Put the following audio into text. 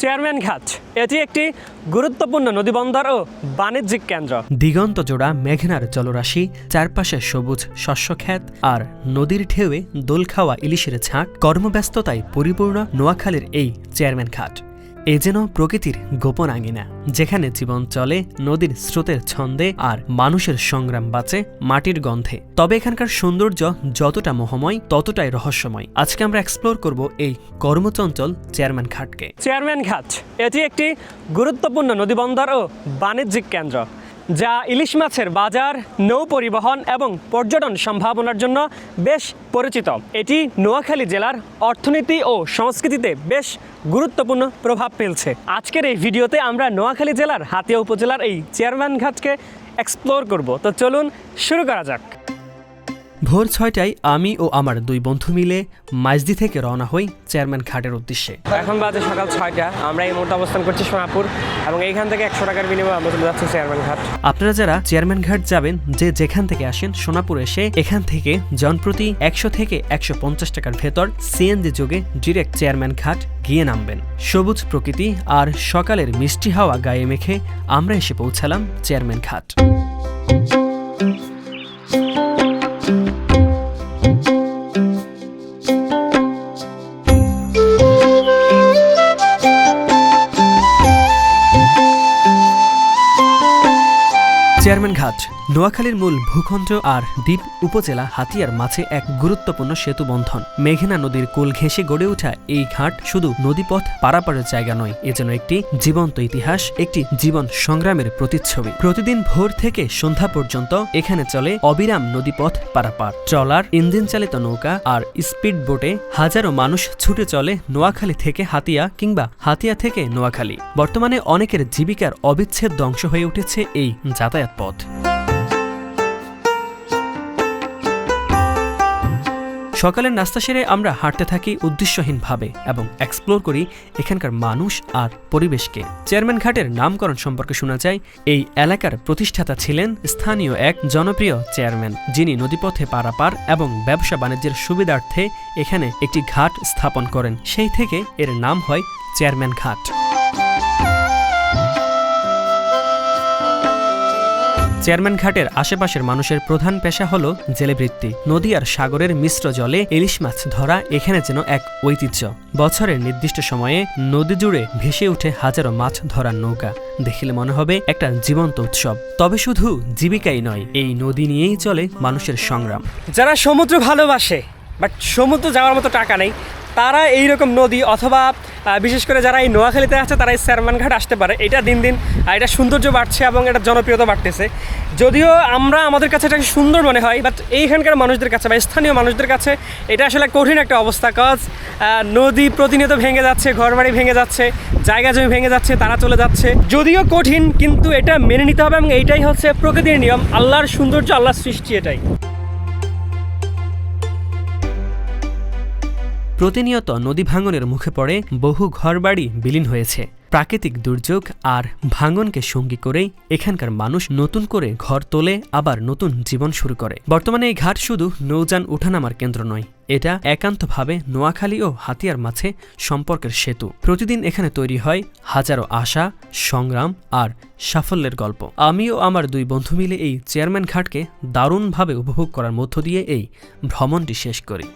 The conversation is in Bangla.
চেয়ারম্যান ঘাট। এটি একটি গুরুত্বপূর্ণ নদীবন্দর ও বাণিজ্যিক কেন্দ্র। দিগন্ত জোড়া মেঘনার জলরাশি, চারপাশে সবুজ শস্যক্ষেত আর নদীর ঢেউয়ে দোল খাওয়া ইলিশের ঝাঁক। কর্মব্যস্ততায় পরিপূর্ণ নোয়াখালীর এই চেয়ারম্যান ঘাট। এ যেন প্রকৃতির গোপন আঙিনা, যেখানে জীবন চলে, নদীর স্রোতের ছন্দে আর মানুষের সংগ্রাম বাঁচে, মাটির গন্ধে। তবে এখানকার সৌন্দর্য যতটা মোহময়, ততটাই রহস্যময়। আজকে আমরা এক্সপ্লোর করব এই কর্মচঞ্চল চেয়ারম্যান ঘাটকে। চেয়ারম্যান ঘাট, এটি একটি গুরুত্বপূর্ণ নদীবন্দর ও বাণিজ্যিক কেন্দ্র। যা ইলিশ মাছের বাজার, নৌ পরিবহন এবং পর্যটন সম্ভাবনার জন্য বেশ পরিচিত। এটি নোয়াখালী জেলার অর্থনীতি ও সংস্কৃতিতে বেশ গুরুত্বপূর্ণ প্রভাব ফেলছে। আজকের এই ভিডিওতে আমরা নোয়াখালী জেলার হাতিয়া উপজেলার এই চেয়ারম্যান ঘাটকে এক্সপ্লোর করব। তো চলুন শুরু করা যাক। ভোর ছয়টায় আমি ও আমার দুই বন্ধু মিলে মাইজদি থেকে রওনা হই চেয়ারম্যান ঘাটের উদ্দেশ্যে। এখন বাজে সকাল ছয়টা। আমরা এই মুহূর্তে অবস্থান করছি সোনাপুর এবং এইখান থেকে একশো টাকার বিনিময়ে আমরা চলে যাচ্ছি চেয়ারম্যান ঘাট। আপনারা যারা চেয়ারম্যান ঘাট যাবেন যে যেখান থেকে আসেন সোনাপুর এসে এখান থেকে জনপ্রতি একশো থেকে একশো পঞ্চাশ টাকার ভেতর সিএনজি যোগে ডিরেক্ট চেয়ারম্যান ঘাট গিয়ে নামবেন। সবুজ প্রকৃতি আর সকালের মিষ্টি হাওয়া গায়ে মেখে আমরা এসে পৌঁছালাম চেয়ারম্যান ঘাট। চেয়ারম্যান ঘাট, নোয়াখালীর মূল ভূখণ্ড আর দ্বীপ উপজেলা হাতিয়ার মাঝে এক গুরুত্বপূর্ণ সেতু বন্ধন। মেঘনা নদীর কোল ঘেঁষে গড়ে ওঠা এই ঘাট শুধু নদীপথ পারাপারের জায়গা নয়, এ যেন একটি জীবন্ত ইতিহাস, একটি জীবন সংগ্রামের প্রতিচ্ছবি। প্রতিদিন ভোর থেকে সন্ধ্যা পর্যন্ত এখানে চলে অবিরাম নদীপথ পারাপার। ট্রলার ইঞ্জিন চালিত নৌকা আর স্পিড বোটে হাজারো মানুষ ছুটে চলে নোয়াখালী থেকে হাতিয়া কিংবা হাতিয়া থেকে নোয়াখালী। বর্তমানে অনেকের জীবিকার অবিচ্ছেদ্য অংশ হয়ে উঠেছে এই যাতায়াত পথ। সকালের নাস্তা সেরে আমরা হাঁটতে থাকি উদ্দেশ্যহীনভাবে এবং এক্সপ্লোর করি এখানকার মানুষ আর পরিবেশকে। চেয়ারম্যান ঘাটের নামকরণ সম্পর্কে শোনা যায়, এই এলাকার প্রতিষ্ঠাতা ছিলেন স্থানীয় এক জনপ্রিয় চেয়ারম্যান, যিনি নদীপথে পারাপার এবং ব্যবসা বাণিজ্যের সুবিধার্থে এখানে একটি ঘাট স্থাপন করেন। সেই থেকে এর নাম হয় চেয়ারম্যান ঘাট। চেয়ারম্যান ঘাটের আশেপাশের মানুষের প্রধান পেশা হল জেলেবৃত্তি। নদী আর সাগরের মিশ্র জলে ইলিশ মাছ ধরা এখানে যেন এক ঐতিহ্য। বছরের নির্দিষ্ট সময়ে নদী জুড়ে ভেসে ওঠে হাজারো মাছ ধরার নৌকা। দেখিলে মনে হবে একটা জীবন্ত উৎসব। তবে শুধু জীবিকাই নয়, এই নদী নিয়েই চলে মানুষের সংগ্রাম। যারা সমুদ্র ভালোবাসে, বাট সমুদ্র যাওয়ার মতো টাকা নেই তারা এই রকম নদী অথবা বিশেষ করে যারা এই নোয়াখালীতে আছে তারা এই স্যারমান ঘাট আসতে পারে। এটা দিন দিন এটা সৌন্দর্য বাড়ছে এবং এটা জনপ্রিয়তা বাড়তেছে। যদিও আমরা আমাদের কাছে এটাকে সুন্দর মনে হয় বাট এইখানকার মানুষদের কাছে বা স্থানীয় মানুষদের কাছে এটা আসলে কঠিন একটা অবস্থা কজ নদী প্রতিনিয়ত ভেঙে যাচ্ছে, ঘরবাড়ি ভেঙে যাচ্ছে, জায়গা জমি ভেঙে যাচ্ছে, তারা চলে যাচ্ছে। যদিও কঠিন, কিন্তু এটা মেনে নিতে হবে এবং এইটাই হচ্ছে প্রকৃতির নিয়ম, আল্লাহর সৌন্দর্য, আল্লাহর সৃষ্টি এটাই। প্রতিনিয়ত নদী ভাঙনের মুখে পড়ে বহু ঘরবাড়ি বিলীন হয়েছে। প্রাকৃতিক দুর্যোগ আর ভাঙনকে সঙ্গী করেই এখানকার মানুষ নতুন করে ঘর তোলে, আবার নতুন জীবন শুরু করে। বর্তমানে এই ঘাট শুধু নৌযান ওঠানামার কেন্দ্র নয়, এটা একান্তভাবে নোয়াখালী ও হাতিয়ার মাঝে সম্পর্কের সেতু। প্রতিদিন এখানে তৈরি হয় হাজারো আশা, সংগ্রাম আর সাফল্যের গল্প। আমি ও আমার দুই বন্ধু মিলে এই চেয়ারম্যান ঘাটকে দারুণভাবে উপভোগ করার মধ্য দিয়ে এই ভ্রমণটি শেষ করি।